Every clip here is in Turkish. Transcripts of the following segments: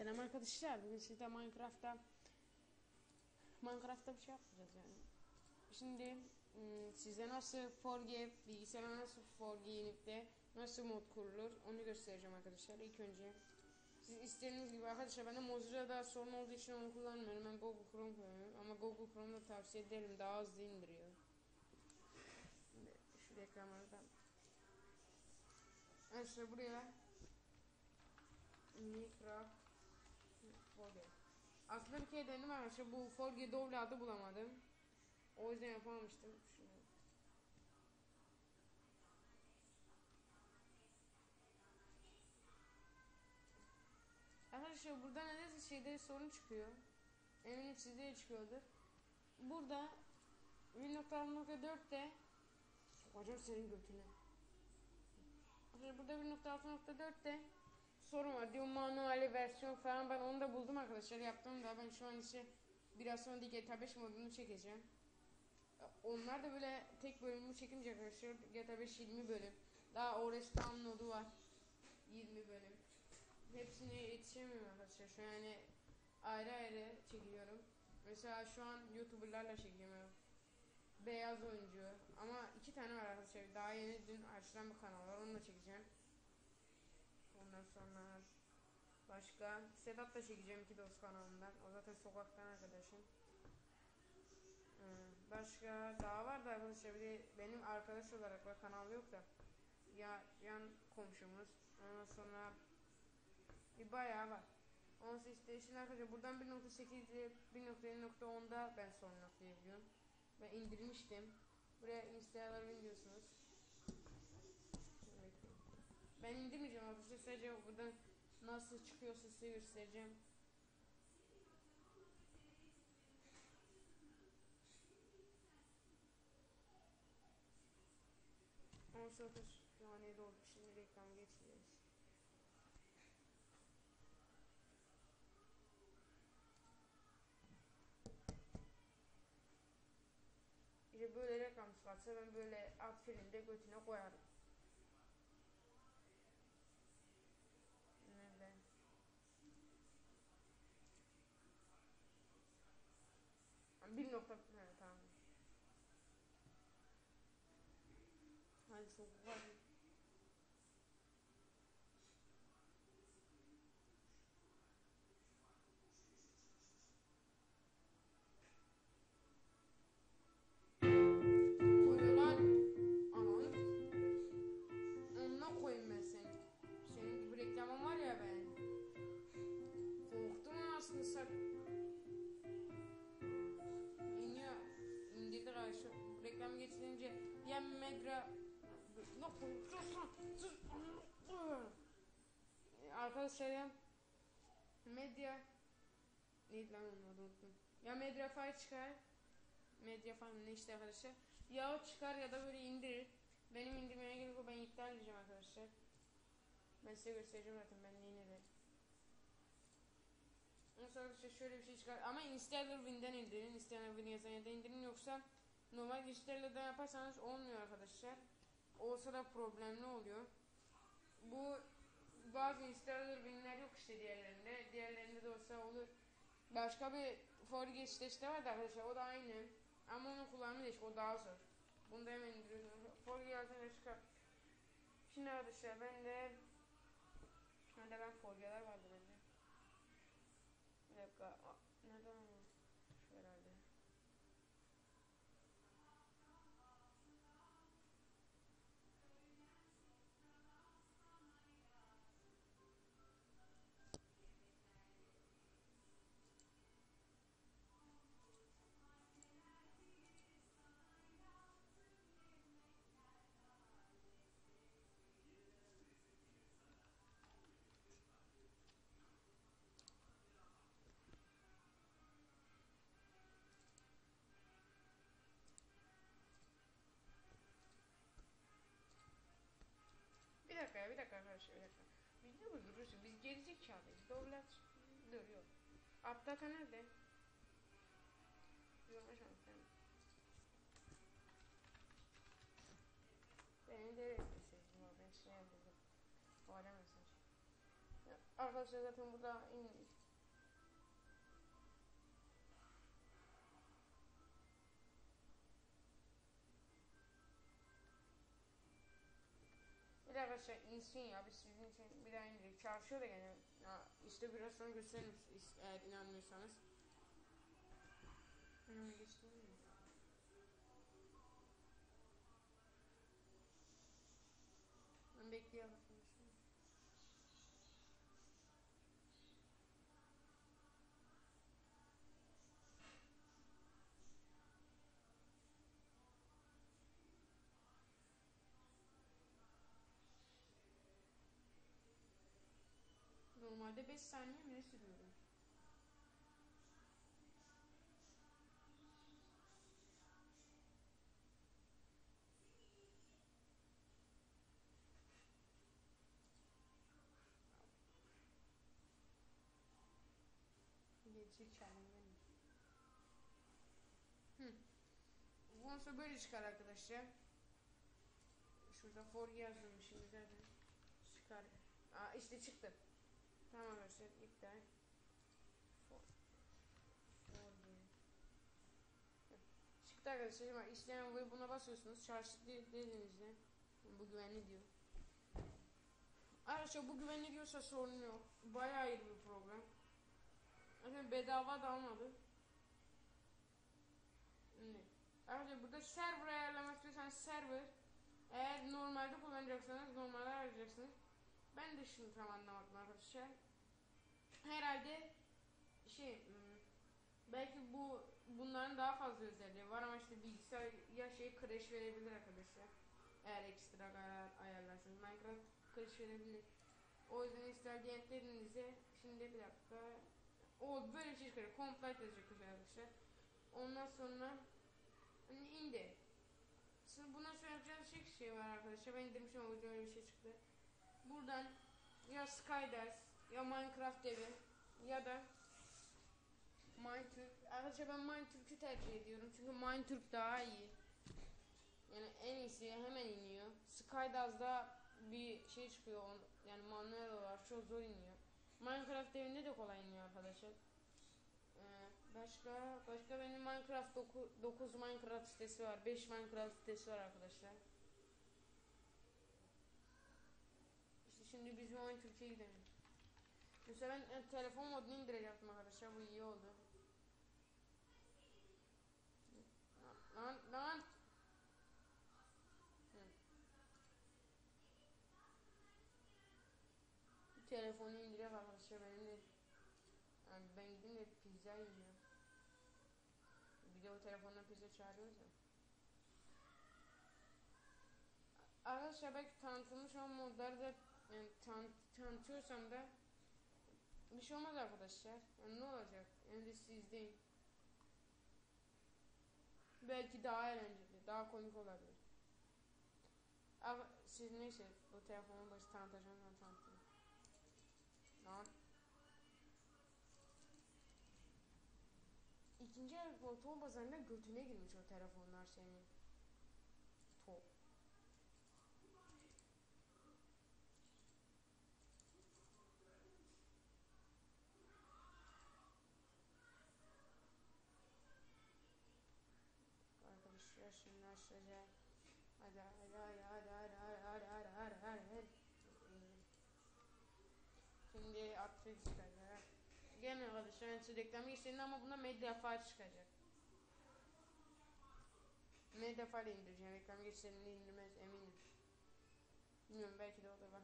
Selam arkadaşlar. Bugün sizde Minecraft'ta Minecraft'ta bir şey yapacağız yani. Şimdi ım, size nasıl Forge bilgisayara nasıl Forge inip de nasıl mod kurulur onu göstereceğim arkadaşlar. İlk önce siz istediğiniz gibi arkadaşlar ben de Mozilla'da sorun olduğu için onu kullanmıyorum. Ben Google Chrome kullanıyorum ama Google Chrome'da tavsiye ederim. Daha hızlı indiriyor. Şu reklamlardan Arkadaşlar buraya Minecraft Forge. Aslında bir kere denedim arkadaşlar bu Forge doğru adı bulamadım. O yüzden yapamamıştım. Şunu. Arkadaşlar burada nedense şeyde sorun çıkıyor. Eminim sizde de çıkıyordur. Burada 1.6.4'te Hocam senin götüne. Burada 1.6.4'te sorun var. Diyor manuel versiyon falan ben onu da buldum arkadaşlar yaptım da ben şu an işte biraz sonra GTA 5 modunu çekeceğim. Onlar da böyle tek bölümü çekince arkadaşlar GTA 5 20 bölüm. Daha Orestan modu var. 20 bölüm. Hepsine yetişemiyorum arkadaşlar. Şu an yani ayrı ayrı çekiyorum. Mesela şu an YouTuber'larla çekiyorum. Beyaz oyuncu. Ama iki tane var arkadaşlar. Daha yeni dün açılan bir kanal var. Onu da çekeceğim. Ondan sonra başka Sedat da çekeceğim iki dost kanalından. O zaten sokaktan arkadaşım. Ee, Başka daha var da arkadaşlar benim arkadaş olarak var kanal yok da ya yan komşumuz. Ondan sonra bir bayağı var. Onun işte şimdi arkadaşlar buradan 1.8 1.7.10'da ben son noktalayabiliyorum. Ben indirmiştim. Buraya installer diyorsunuz. Ben indirmeyeceğim arkadaşlar sadece buradan nasıl çıkıyorsa size göstereceğim. Ondan sonra kütüphanede oldu. Şimdi reklam geçeceğiz. İşte böyle reklam çıkarsa ben böyle alt filmde götüne koyarım. Nerede? Bir nokta... He, tamam. Hadi Ya medya neydi lan onun adı unuttum. Ya medya file çıkar. Medya falan ne işte arkadaşlar. Ya o çıkar ya da böyle indirir. Benim indirmeye gerek yok. Ben iptal edeceğim arkadaşlar. Ben size göstereceğim zaten ben yine de. Ondan sonra şöyle bir şey çıkar. Ama Installer Win'den indirin. Installer Win yazan ya da indirin. Yoksa normal Installer'dan yaparsanız olmuyor arkadaşlar. Olsa da problemli oluyor. Bu bazı Installer Win'ler yok işte diğerlerinde. Diğerlerinde de olsa olur. Başka bir Forge sitesi de var da arkadaşlar o da aynı. Ama onun kullanımı değişik o daha zor. Bunu da hemen indiriyorsunuz. Forge altına çıkar. Şimdi arkadaşlar ben de ben Forge'ler vardı dakika arkadaşlar bir dakika. Biz ne durursun? Biz gerizekalıyız. Doğrular duruyor. Aptaka nerede? Aşağı sen. Beni de reddetsin. Ben şey yapıyordum. O ara mesaj. Arkadaşlar zaten burada indik. Arkadaşlar insin ya biz sizin için bir daha indirdik. Çalışıyor da gene. Ya işte biraz sonra gösteririm eğer inanmıyorsanız. Hemen göstereyim mi? Ben bekliyorum. Normalde 5 saniye mi ne sürüyorum? Gelecek kendimden. Hı. Sonra böyle çıkar arkadaşlar. Şurada for yazdım şimdi zaten. Çıkar. Aa işte çıktı. Tamam arkadaşlar iptal. Çıktı arkadaşlar. Bak isteyen ve buna basıyorsunuz. Çarşı dediğinizde bu güvenli diyor. Arkadaşlar bu güvenli diyorsa sorun yok. Bayağı iyi bir program. Zaten bedava da almadı. Şimdi. Arkadaşlar burada server ayarlamak istiyorsanız server. Eğer normalde kullanacaksanız normalde ayarlayacaksınız. Ben de şimdi tam anlamadım arkadaşlar. Herhalde şey hmm, belki bu bunların daha fazla özelliği var ama işte bilgisayar ya şey crash verebilir arkadaşlar. Eğer ekstra ayar, ayarlarsanız Minecraft crash verebilir. O yüzden ister diyenlerinize şimdi bir dakika o böyle bir şey çıkarıyor. Complete yazacak arkadaşlar. Ondan sonra hani indi. Şimdi bundan sonra yapacağınız şey şey var arkadaşlar. Ben indirmişim ama öyle bir şey çıktı. Buradan ya Skydance ya Minecraft evi ya da Minetürk. Arkadaşlar ben Minetürk'ü tercih ediyorum. Çünkü Minetürk daha iyi. Yani en iyisi hemen iniyor. Skydance'da bir şey çıkıyor. Yani manuel olarak çok zor iniyor. Minecraft evinde de kolay iniyor arkadaşlar. Ee, başka başka benim Minecraft 9 Minecraft sitesi var. 5 Minecraft sitesi var arkadaşlar. Şimdi biz oyun Türkiye'ye gidelim. Mesela ben e, telefon modunu indirecektim arkadaşlar. Bu iyi oldu. Lan lan. Hı. Telefonu indireyim arkadaşlar benim de. Yani ben gideyim de pizza yiyeceğim. Bir de o telefonla pizza çağırıyoruz ya. Arkadaşlar belki tanıtılmış olan modları da yani tan tanıtıyorsam da bir şey olmaz arkadaşlar. Yani ne olacak? Yani siz izleyin. Belki daha eğlenceli, daha komik olabilir. Ama siz neyse bu telefonun başı tanıtacağım ben tanıtayım. Lan. İkinci el koltuğun pazarında götüne girmiş o telefonlar senin. Hadi hadi. Şimdi Atrix çıkacak. Gene arkadaşlar ben size reklamı istedim ama buna Mediafire çıkacak. Mediafire indireceğim. Reklam geçtiğinde indirmez eminim. Bilmiyorum belki de o da var.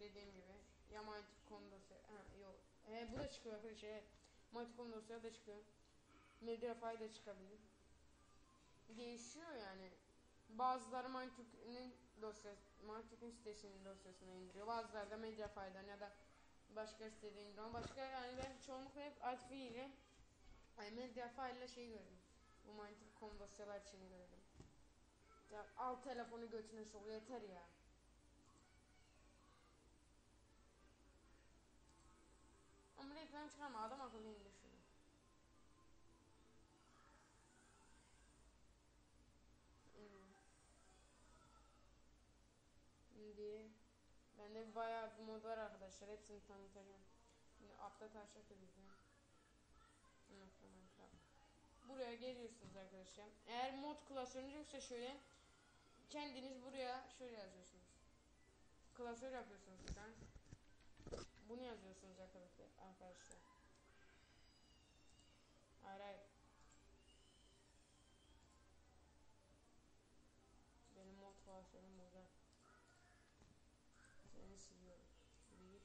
Dediğim gibi. Ya Mantic.com dosya. Ha yok. He bu da çıkıyor arkadaşlar. Evet. Mantic.com dosya da çıkıyor. Mediafire de çıkabilir. Değişiyor yani. Bazıları Mantic'in dosyası, Mantic'in sitesinin dosyasına indiriyor. Bazıları da Mediafire'dan ya da başka sitede indiriyor. Başka yani ben çoğunlukla hep Artfi ile yani Mediafire ile şey gördüm. Bu Mantic.com dosyalar için gördüm. Ya al telefonu götüne sok yeter ya. Ama reklam çıkarma adam akıllı indir şunu. Hmm. Şimdi bende bayağı bir mod var arkadaşlar. Hepsini tanıtacağım. Şimdi edeceğim. Nokta Minecraft. Buraya geliyorsunuz arkadaşlar. Eğer mod klasörünüz yoksa şöyle kendiniz buraya şöyle yazıyorsunuz. Klasör yapıyorsunuz şuradan. Bunu yazıyorsunuz. Arkadaşlar. Hayır hayır. Benim mod klasörüm burada. Seni siliyorum. Bir.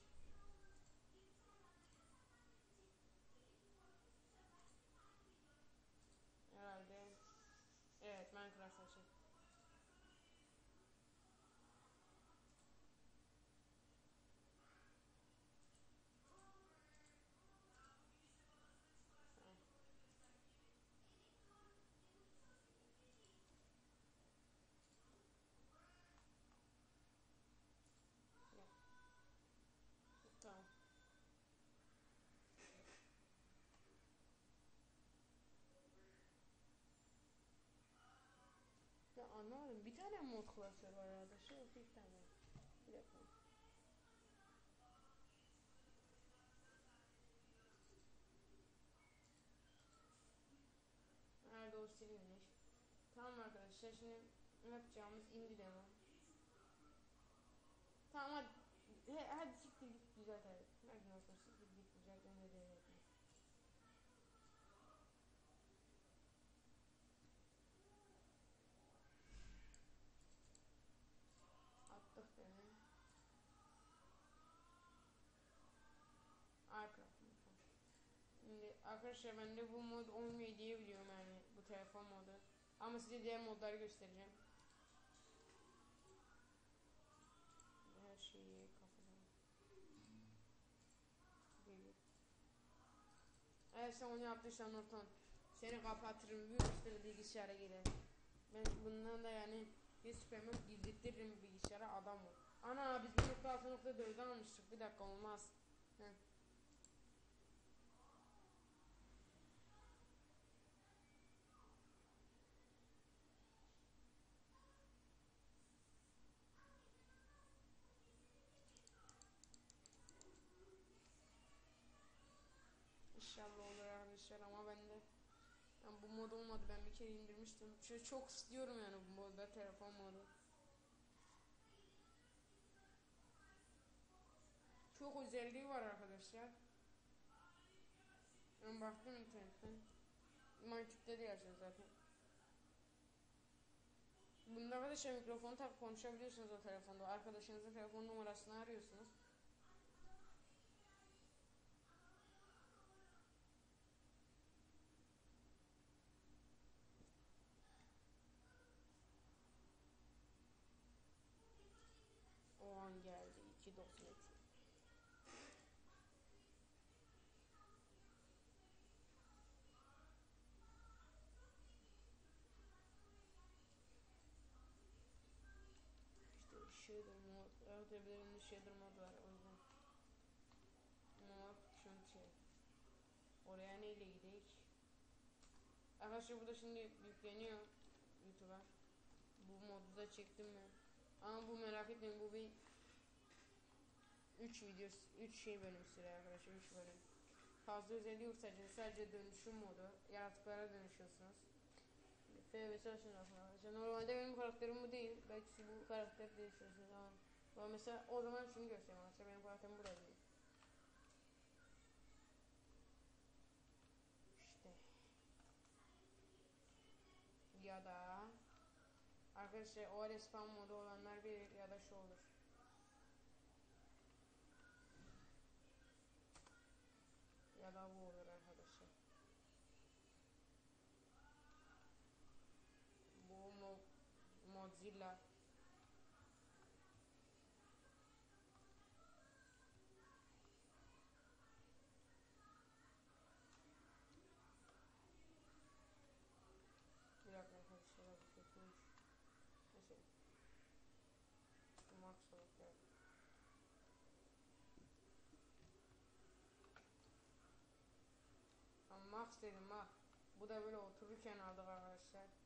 Herhalde. Evet Minecraft açık. Tamam. Ya anlamadım. Bir tane mod klasör var arkadaşlar. Yok bir tane. Bir dakika. Nerede o silinmiş. Tamam arkadaşlar şimdi yapacağımız indi demo. Tamam hadi. He, hadi siktir git düzelt hadi. Nereden olsun siktir git düzelt ben de devretim. Attık beni. Arka. Arkadaşlar bende bu mod olmuyor diye biliyorum yani bu telefon modu. Ama size diğer modları göstereceğim. Her şeyi kafadan. Eğer sen onu yaptıysan Nurtan seni kapatırım bir üstüne bilgisayara girer. Ben bundan da yani bir şüphem yok gizletirim bilgisayara adam ol. Ana biz bu nokta altı nokta dörde almıştık bir dakika olmaz. İnşallah olur arkadaşlar ama ben de yani bu mod olmadı ben bir kere indirmiştim. Şöyle çok istiyorum yani bu modda telefon modu. Çok özelliği var arkadaşlar. Ben baktım internetten. Mantıkta da yazıyor zaten. Bunda arkadaşlar mikrofonu takıp konuşabiliyorsunuz o telefonda. Arkadaşınızın telefon numarasını arıyorsunuz. O an iki dosmet. İşte shader mod. Evet evlerinde shader mod var o yüzden. Mod şunti. Oraya neyle gidelim? Arkadaşlar burada şimdi yükleniyor YouTube'a. Bu modu da çektim mi? Ama bu merak etmeyin bu bir 3 video 3 şey bölüm süre arkadaşlar 3 bölüm. Fazla özelliği yok sadece dönüşüm modu. Yaratıklara dönüşüyorsunuz. FVS açın arkadaşlar. Normalde benim karakterim bu değil. Belki bu karakter değiştirirsiniz ama. Ben mesela o zaman şunu göstereyim arkadaşlar. Benim karakterim burada değil. İşte. Ya da Arkadaşlar o respawn modu olanlar bilir ya da şu olur. Ya da bu olur arkadaşlar. Bu mo Mozilla Bir dakika arkadaşlar bu kötüymüş. Neyse. Max olarak evet. Ama Max dedim ha. Bu da böyle otururken aldık arkadaşlar.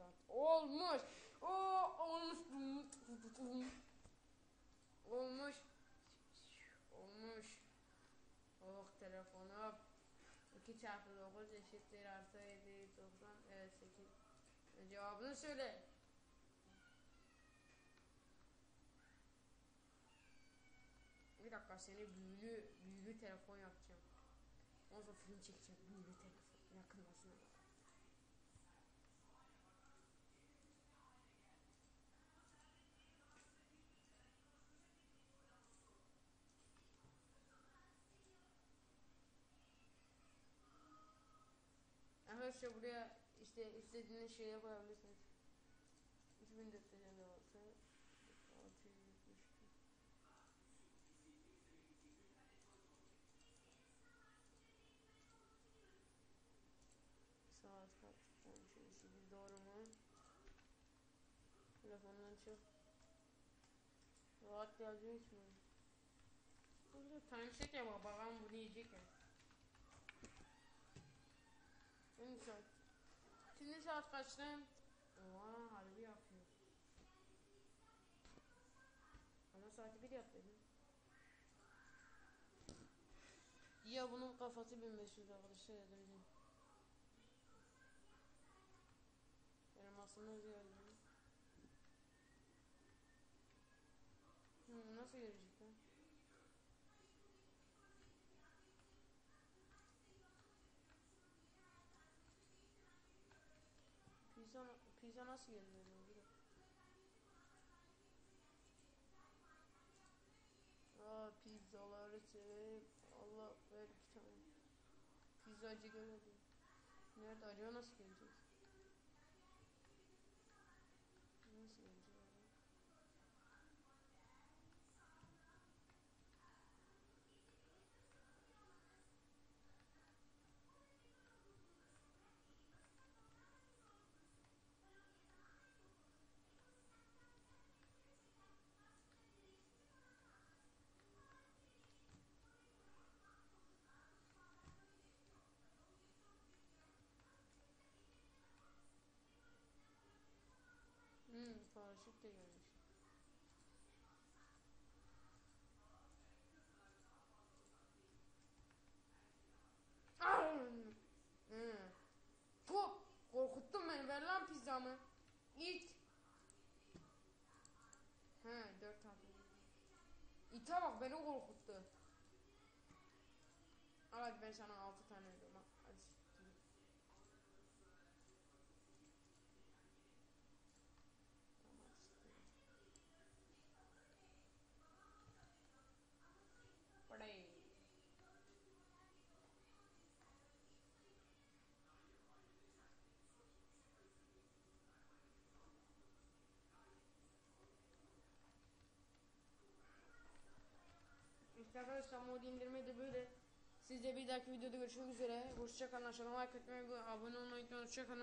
At. Olmuş. O olmuş. Olmuş. Olmuş. Oh telefonum. 2 çarpı 9 eşittir artı 7 90 evet 8. Cevabını söyle. Bir dakika seni büyülü büyülü telefon yapacağım. Ondan sonra film çekeceğim büyülü telefon Arkadaşlar buraya işte istediğiniz şeyleri koyabilirsiniz. 2456 672 Saat kaç? 18 doğru mu? Telefondan çık. Rahat yazıyor mi? Burada set ya baba ben bunu yiyecek ya. Şimdi saat. Şimdi saat kaçta? Oha harbi yapıyor. Ama saati bir yaptı. Ya bunun kafası 1500 arkadaşlar ya bizim. Elmasını geldi. Hmm, nasıl gelecek lan? Pizza, pizza nasıl dakika. Aa pizzaları sev. Allah ver iki tane. Pizzacı gelmedi. Nerede acaba nasıl gelecek? Paraşüt de. Ah! Hmm. Puh! Korkuttun beni. Ver lan pizzamı. İt. He, dört tane. İte bak beni korkuttu. Al hadi ben sana altı tane veriyorum. ha. Hadi siktir git. Tamam, siktir git. Play. İşte arkadaşlar mod indirme de böyle. Siz de bir dahaki videoda görüşmek üzere. Hoşçakalın. Aşağıdan like etmeyi abone olmayı unutmayın. Hoşçakalın.